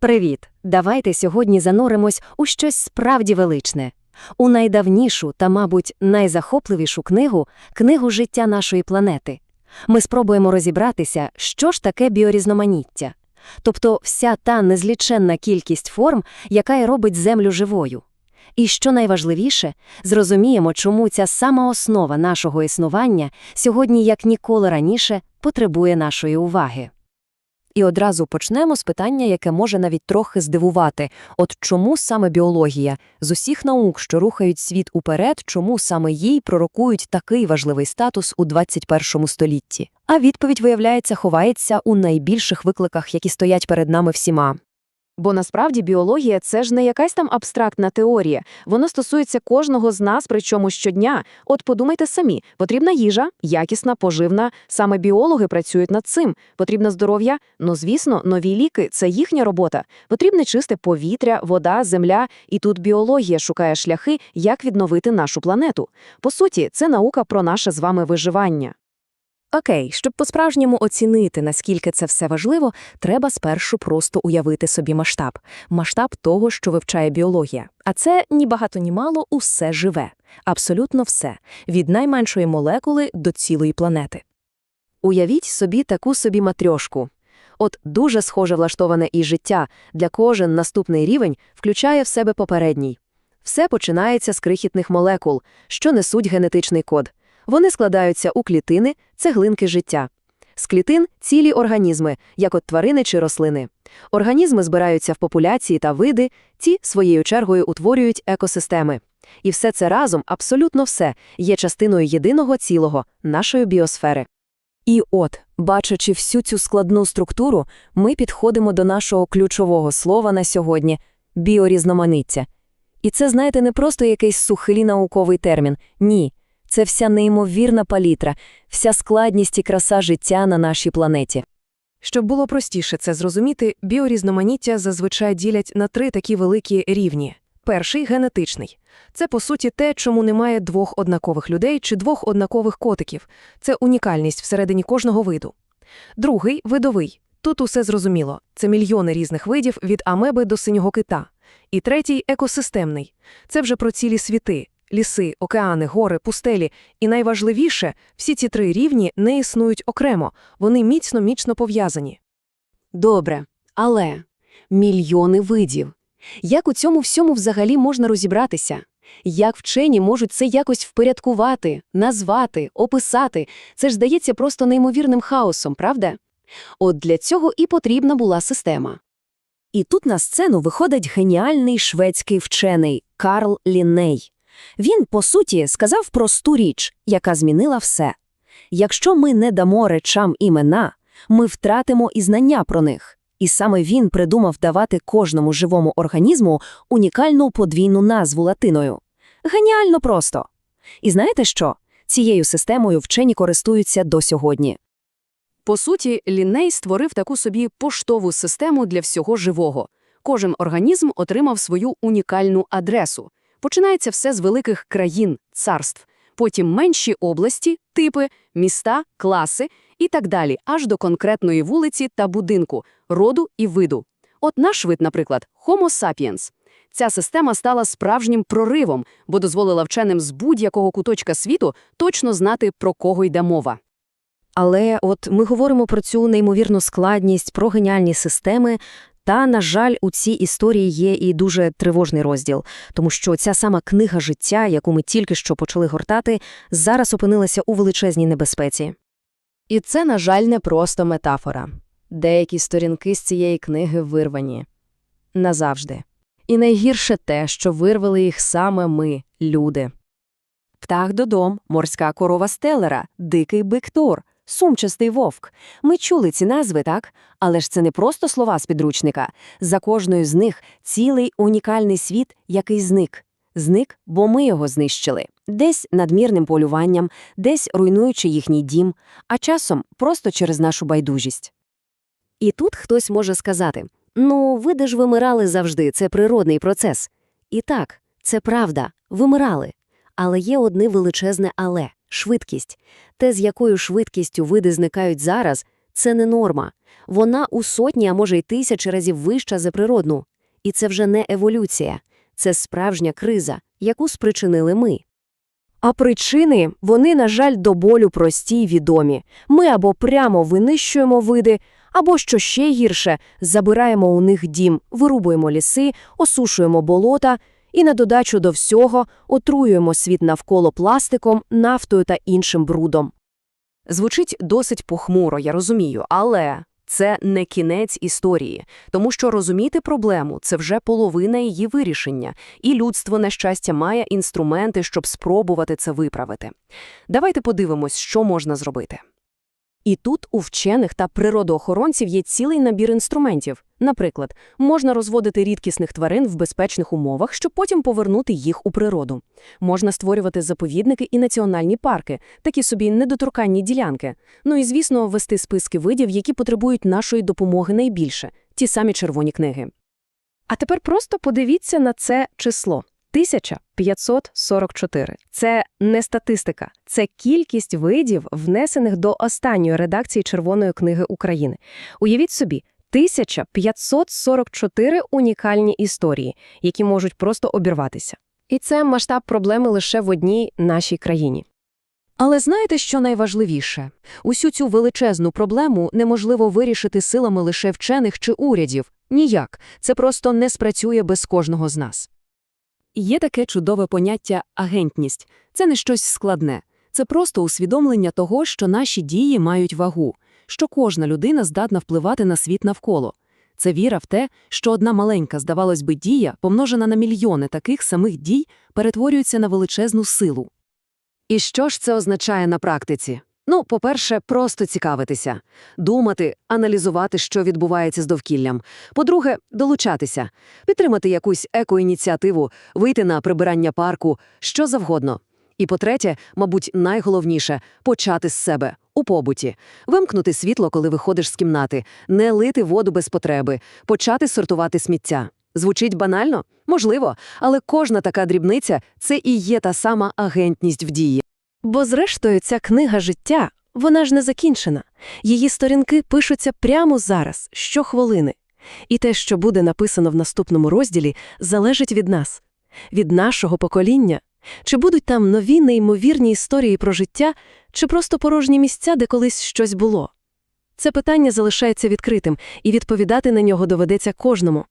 Привіт! Давайте сьогодні зануримось у щось справді величне. У найдавнішу та, мабуть, найзахопливішу книгу книгу життя нашої планети. Ми спробуємо розібратися, що ж таке біорізноманіття, тобто вся та незліченна кількість форм, яка й робить Землю живою. І що найважливіше, зрозуміємо, чому ця сама основа нашого існування сьогодні, як ніколи раніше, потребує нашої уваги. І одразу почнемо з питання, яке може навіть трохи здивувати. От чому саме біологія? З усіх наук, що рухають світ уперед, чому саме їй пророкують такий важливий статус у 21 столітті? А відповідь, виявляється, ховається у найбільших викликах, які стоять перед нами всіма. Бо насправді біологія це ж не якась там абстрактна теорія. Воно стосується кожного з нас, причому щодня. От подумайте самі: потрібна їжа, якісна, поживна. Саме біологи працюють над цим. Потрібне здоров'я. Ну звісно, нові ліки це їхня робота. Потрібне чисте повітря, вода, земля. І тут біологія шукає шляхи, як відновити нашу планету. По суті, це наука про наше з вами виживання. Окей, щоб по-справжньому оцінити, наскільки це все важливо, треба спершу просто уявити собі масштаб. Масштаб того, що вивчає біологія. А це ні багато, ні мало усе живе. Абсолютно все. Від найменшої молекули до цілої планети. Уявіть собі таку собі матрьошку. От дуже схоже влаштоване і життя, для кожен наступний рівень включає в себе попередній. Все починається з крихітних молекул, що несуть генетичний код. Вони складаються у клітини, цеглинки життя. З клітин – цілі організми, як от тварини чи рослини. Організми збираються в популяції та види, ті, своєю чергою, утворюють екосистеми. І все це разом, абсолютно все, є частиною єдиного цілого – нашої біосфери. І от, бачачи всю цю складну структуру, ми підходимо до нашого ключового слова на сьогодні – біорізноманіття. І це, знаєте, не просто якийсь сухий науковий термін. Ні. Це вся неймовірна палітра, вся складність і краса життя на нашій планеті. Щоб було простіше це зрозуміти, біорізноманіття зазвичай ділять на три такі великі рівні. Перший генетичний. Це, по суті, те, чому немає двох однакових людей чи двох однакових котиків. Це унікальність всередині кожного виду. Другий видовий. Тут усе зрозуміло. Це мільйони різних видів від амеби до синього кита. І третій екосистемний. Це вже про цілі світи. Ліси, океани, гори, пустелі. І найважливіше, всі ці три рівні не існують окремо, вони міцно-міцно пов'язані. Добре, але мільйони видів. Як у цьому всьому взагалі можна розібратися? Як вчені можуть це якось впорядкувати, назвати, описати? Це ж здається просто неймовірним хаосом, правда? От для цього і потрібна була система. І тут на сцену виходить геніальний шведський вчений Карл Лінней. Він, по суті, сказав просту річ, яка змінила все. Якщо ми не дамо речам імена, ми втратимо і знання про них. І саме він придумав давати кожному живому організму унікальну подвійну назву латиною. Геніально просто. І знаєте що? Цією системою вчені користуються до сьогодні. По суті, Лінней створив таку собі поштову систему для всього живого. Кожен організм отримав свою унікальну адресу. Починається все з великих країн, царств, потім менші області, типи, міста, класи і так далі, аж до конкретної вулиці та будинку, роду і виду. От наш вид, наприклад, Homo sapiens. Ця система стала справжнім проривом, бо дозволила вченим з будь-якого куточка світу точно знати, про кого йде мова. Але от ми говоримо про цю неймовірну складність, про геніальні системи. Та, на жаль, у цій історії є і дуже тривожний розділ, тому що ця сама книга життя, яку ми тільки що почали гортати, зараз опинилася у величезній небезпеці. І це, на жаль, не просто метафора. Деякі сторінки з цієї книги вирвані. Назавжди. І найгірше те, що вирвали їх саме ми, люди. Птах додом, морська корова стелера, дикий бик Тор, сумчастий вовк. Ми чули ці назви, так? Але ж це не просто слова з підручника. За кожною з них цілий унікальний світ, який зник. Зник, бо ми його знищили. Десь надмірним полюванням, десь руйнуючи їхній дім, а часом просто через нашу байдужість. І тут хтось може сказати ну, види ж вимирали завжди, це природний процес. І так, це правда, вимирали. Але є одне величезне але швидкість. Те, з якою швидкістю види зникають зараз, Це не норма. Вона у сотні, а може й тисячі разів вища за природну. І це вже не еволюція. Це справжня криза, яку спричинили ми. А причини, вони, на жаль, до болю прості й відомі. Ми або прямо винищуємо види, або, що ще гірше, забираємо у них дім, вирубуємо ліси, осушуємо болота і на додачу до всього отруюємо світ навколо пластиком, нафтою та іншим брудом. Звучить досить похмуро, я розумію, але це не кінець історії, тому що розуміти проблему – це вже половина її вирішення, і людство, на щастя, має інструменти, щоб спробувати це виправити. Давайте подивимось, що можна зробити. І тут у вчених та природоохоронців є цілий набір інструментів. Наприклад, можна розводити рідкісних тварин в безпечних умовах, щоб потім повернути їх у природу. Можна створювати заповідники і національні парки, такі собі недоторканні ділянки. Ну і, звісно, вести списки видів, які потребують нашої допомоги найбільше – ті самі червоні книги. А тепер просто подивіться на це число. 1544. Це не статистика, це кількість видів, внесених до останньої редакції Червоної книги України. Уявіть собі, 1544 унікальні історії, які можуть просто обірватися. І це масштаб проблеми лише в одній нашій країні. Але знаєте, що найважливіше? Усю цю величезну проблему неможливо вирішити силами лише вчених чи урядів. Ніяк. Це просто не спрацює без кожного з нас. Є таке чудове поняття агентність. Це не щось складне. Це просто усвідомлення того, що наші дії мають вагу, що кожна людина здатна впливати на світ навколо. Це віра в те, що одна маленька, здавалось би, дія, помножена на мільйони таких самих дій, перетворюється на величезну силу. І що ж це означає на практиці? Ну, по-перше, просто цікавитися, думати, аналізувати, що відбувається з довкіллям. По-друге, долучатися, підтримати якусь екоініціативу, вийти на прибирання парку, що завгодно. І по-третє, мабуть, найголовніше – почати з себе, у побуті. Вимкнути світло, коли виходиш з кімнати, не лити воду без потреби, почати сортувати сміття. Звучить банально? Можливо, але кожна така дрібниця – це і є та сама агентність в дії. Бо, зрештою, ця книга життя, вона ж не закінчена. Її сторінки пишуться прямо зараз, щохвилини. І те, що буде написано в наступному розділі, залежить від нас, від нашого покоління. Чи будуть там нові неймовірні історії про життя, чи просто порожні місця, де колись щось було? Це питання залишається відкритим, і відповідати на нього доведеться кожному.